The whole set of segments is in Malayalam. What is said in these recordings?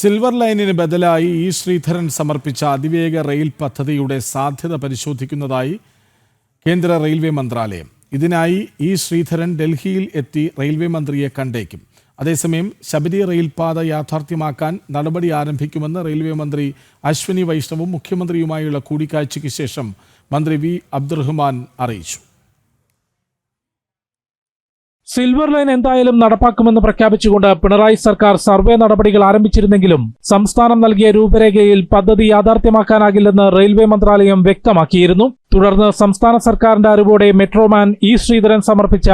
സിൽവർ ലൈനിന് ബദലായി ഇ ശ്രീധരൻ സമർപ്പിച്ച അതിവേഗ റെയിൽ പദ്ധതിയുടെ സാധ്യത പരിശോധിക്കുന്നതായി കേന്ദ്ര റെയിൽവേ മന്ത്രാലയം. ഇതിനായി ഇ ശ്രീധരൻ ഡൽഹിയിൽ എത്തി റെയിൽവേ മന്ത്രിയെ കണ്ടേക്കും. അതേസമയം ശബരി റെയിൽപാത യാഥാർത്ഥ്യമാക്കാൻ നടപടി ആരംഭിക്കുമെന്ന് റെയിൽവേ മന്ത്രി അശ്വിനി വൈഷ്ണവും മുഖ്യമന്ത്രിയുമായുള്ള കൂടിക്കാഴ്ചയ്ക്ക് ശേഷം മന്ത്രി വി അബ്ദുറഹ്മാൻ അറിയിച്ചു. സിൽവർ ലൈൻ എന്തായാലും നടപ്പാക്കുമെന്ന് പ്രഖ്യാപിച്ചുകൊണ്ട് പിണറായി സർക്കാർ സർവേ നടപടികൾ ആരംഭിച്ചിരുന്നെങ്കിലും സംസ്ഥാനം നൽകിയ രൂപരേഖയിൽ പദ്ധതി യാഥാർത്ഥ്യമാക്കാനാകില്ലെന്ന് റെയിൽവേ മന്ത്രാലയം വ്യക്തമാക്കിയിരുന്നു. തുടർന്ന് സംസ്ഥാന സർക്കാരിന്റെ അറിവോടെ മെട്രോമാൻ ഇ ശ്രീധരൻ സമർപ്പിച്ച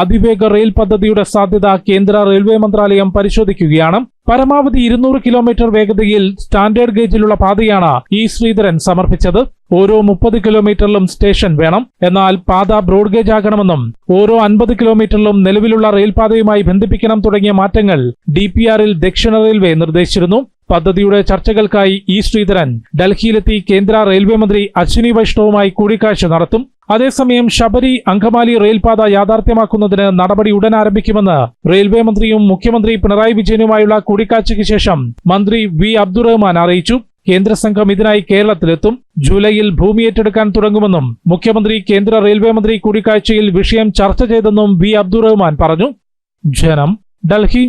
അതിവേഗ റെയിൽ പദ്ധതിയുടെ സാധ്യത കേന്ദ്ര റെയിൽവേ മന്ത്രാലയം പരിശോധിക്കുകയാണ്. പരമാവധി ഇരുന്നൂറ് കിലോമീറ്റർ വേഗതയിൽ സ്റ്റാൻഡേർഡ് ഗേജിലുള്ള പാതയാണ് ഇ ശ്രീധരൻ സമർപ്പിച്ചത്. ഓരോ മുപ്പത് കിലോമീറ്ററിലും സ്റ്റേഷൻ വേണം. എന്നാൽ പാത ബ്രോഡ് ഗേജ് ആകണമെന്നും ഓരോ അൻപത് കിലോമീറ്ററിലും നിലവിലുള്ള റെയിൽപാതയുമായി ബന്ധിപ്പിക്കണം തുടങ്ങിയ മാറ്റങ്ങൾ ഡി പി ആറിൽ ദക്ഷിണ റെയിൽവേ നിർദ്ദേശിച്ചിരുന്നു. പദ്ധതിയുടെ ചർച്ചകൾക്കായി ഇ ശ്രീധരൻ ഡൽഹിയിലെത്തി കേന്ദ്ര റെയിൽവേ മന്ത്രി അശ്വിനി വൈഷ്ണവുമായി കൂടിക്കാഴ്ച നടത്തും. അതേസമയം ശബരി അങ്കമാലി റെയിൽപാത യാഥാർത്ഥ്യമാക്കുന്നതിന് നടപടി ഉടൻ ആരംഭിക്കുമെന്ന് റെയിൽവേ മന്ത്രിയും മുഖ്യമന്ത്രി പിണറായി വിജയനുമായുള്ള കൂടിക്കാഴ്ചയ്ക്ക് ശേഷം മന്ത്രി വി അബ്ദുറഹ്മാൻ അറിയിച്ചു. കേന്ദ്ര സംഘം ഇതിനായി കേരളത്തിലെത്തും. ജൂലൈയിൽ ഭൂമി ഏറ്റെടുക്കാൻ തുടങ്ങുമെന്നും മുഖ്യമന്ത്രി കേന്ദ്ര റെയിൽവേ മന്ത്രി കൂടിക്കാഴ്ചയിൽ വിഷയം ചർച്ച ചെയ്തെന്നും വി അബ്ദുറഹ്മാൻ പറഞ്ഞു. ജനം ഡൽഹി.